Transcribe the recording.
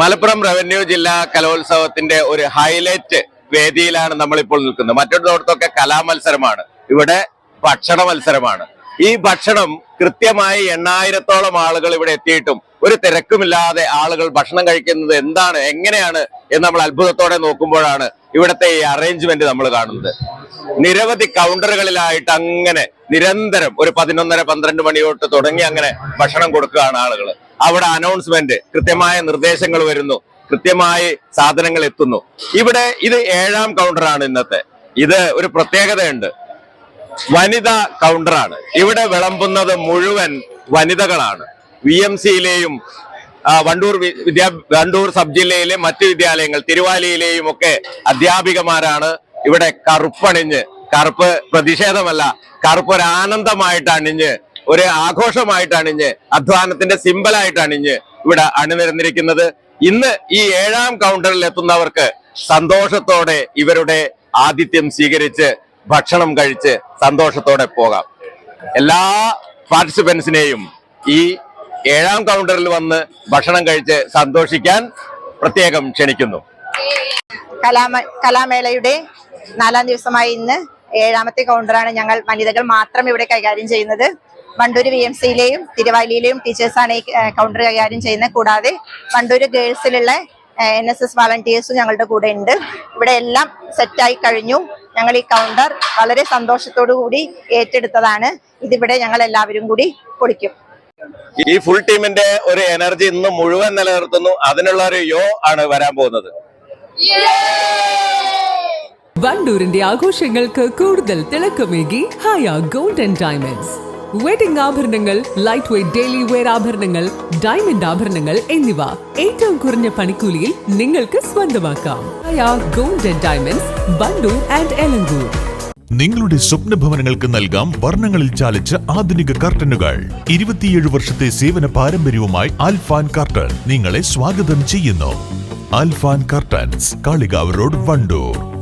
Malappuram revenue ജില്ലാ കലോത്സവത്തിന്റെ ഒരു highlight വേദിയിലാണ് നമ്മളിപ്പോൾ നിൽക്കുന്നത്. മറ്റൊരിടത്തൊക്കെ കലാമത്സരമാണ്. ഇവിടെ ഭക്ഷണ മത്സരമാണ് ഈ ഭക്ഷണം കൃത്യമായി എണ്ണായിരത്തോളം ആളുകൾ ഇവിടെ എത്തിയിട്ടും ഒരു തിരക്കുമില്ലാതെ ആളുകൾ ഭക്ഷണം കഴിക്കുന്നത് എന്താണ് എങ്ങനെയാണ് എന്ന് നമ്മൾ അത്ഭുതത്തോടെ നോക്കുമ്പോഴാണ് ഇവിടുത്തെ ഈ അറേഞ്ച്മെന്റ് നമ്മൾ കാണുന്നത്. നിരവധി കൗണ്ടറുകളിലായിട്ട് അങ്ങനെ നിരന്തരം ഒരു പതിനൊന്നര പന്ത്രണ്ട് മണി തൊട്ട് തുടങ്ങി അങ്ങനെ ഭക്ഷണം കൊടുക്കുകയാണ് ആളുകൾ അവിടെ അനൗൺസ്മെന്റ് കൃത്യമായ നിർദ്ദേശങ്ങൾ വരുന്നു കൃത്യമായി സാധനങ്ങൾ എത്തുന്നു. ഇവിടെ ഇത് ഏഴാം കൗണ്ടറാണ് ഇന്നത്തെ. ഇത് ഒരു പ്രത്യേകതയുണ്ട്. വനിതാ കൗണ്ടറാണ് ഇവിടെ വിളമ്പുന്നത് മുഴുവൻ വനിതകളാണ്. വി എം സിയിലെയും വണ്ടൂർ വിദ്യാ വണ്ടൂർ സബ് ജില്ലയിലെ മറ്റ് വിദ്യാലയങ്ങൾ തിരുവാലിയിലെയും ഒക്കെ അധ്യാപികമാരാണ് ഇവിടെ കറുപ്പണിഞ്ഞ് കറുപ്പ് പ്രതിഷേധമല്ല കറുപ്പ് ഒരു ആനന്ദമായിട്ട് അണിഞ്ഞ് ഒരു ആഘോഷമായിട്ട് അണിഞ്ഞ് അധ്വാനത്തിന്റെ സിമ്പലായിട്ട് ഇവിടെ അണിനിരന്നിരിക്കുന്നത്. ഇന്ന് ഈ ഏഴാം കൗണ്ടറിൽ എത്തുന്നവർക്ക് സന്തോഷത്തോടെ ഇവരുടെ ആതിഥ്യം സ്വീകരിച്ച് ഭക്ഷണം കഴിച്ച് സന്തോഷത്തോടെ പോകാം. എല്ലാ പാർട്ടിസിപ്പൻസിനെയും ഈ ഏഴാം കൗണ്ടറിൽ വന്ന് ഭക്ഷണം കഴിച്ച് സന്തോഷിക്കാൻ പ്രത്യേകം ക്ഷണിക്കുന്നു. കലാമ കലാമേളയുടെ നാലാം ദിവസമായി ഇന്ന് ഏഴാമത്തെ കൗണ്ടറാണ് ഞങ്ങൾ വനിതകൾ മാത്രം ഇവിടെ കൈകാര്യം ചെയ്യുന്നത്. വണ്ടൂര് വി എം സിയിലെയും തിരുവാലിയിലെയും ടീച്ചേഴ്സാണ് ഈ കൗണ്ടർ കൈകാര്യം ചെയ്യുന്നത്. കൂടാതെ വണ്ടൂര് ഗേൾസിലുള്ള എൻ എസ് എസ് വളണ്ടിയേഴ്സും ഞങ്ങളുടെ കൂടെ ഉണ്ട്. ഇവിടെ എല്ലാം സെറ്റായി കഴിഞ്ഞു. ഞങ്ങൾ ഈ കൗണ്ടർ വളരെ സന്തോഷത്തോടു കൂടി ഏറ്റെടുത്തതാണ്. ഇതിവിടെ ഞങ്ങൾ എല്ലാവരും കൂടി പൊളിക്കും. ഈ ഫുൾ ടീമിന്റെ ഒരു എനർജി ഇന്ന് മുഴുവൻ നിലനിർത്തുന്നു. അതിനുള്ള ഒരു യോ ആണ് വരാൻ പോകുന്നത്. വണ്ടൂരിന്റെ ആഘോഷങ്ങൾക്ക് കൂടുതൽ തിളക്കമേകി Haya golden and diamonds wedding ആഭരണങ്ങൾ ലൈറ്റ് വെയ്റ്റ് ഡെയിലി വെയർ ആഭരണങ്ങൾ ഡയമണ്ട് ആഭരണങ്ങൾ എന്നിവ. ഏറ്റവും കുറഞ്ഞ പണിക്കൂലിയിൽ നിങ്ങൾക്ക് സ്വന്തമാക്കാം. Gold and diamonds Wandoor and Elankur നിങ്ങളുടെ സ്വപ്ന ഭവനങ്ങൾക്ക് നൽകാം വർണങ്ങളിൽ ചാലിച്ച ആധുനിക കർട്ടനുകൾ. ഇരുപത്തിയേഴ് വർഷത്തെ സേവന പാരമ്പര്യവുമായി ആൽഫാൻ കർട്ടൻ നിങ്ങളെ സ്വാഗതം ചെയ്യുന്നു. Alfan curtains Kalikavu road Wandoor.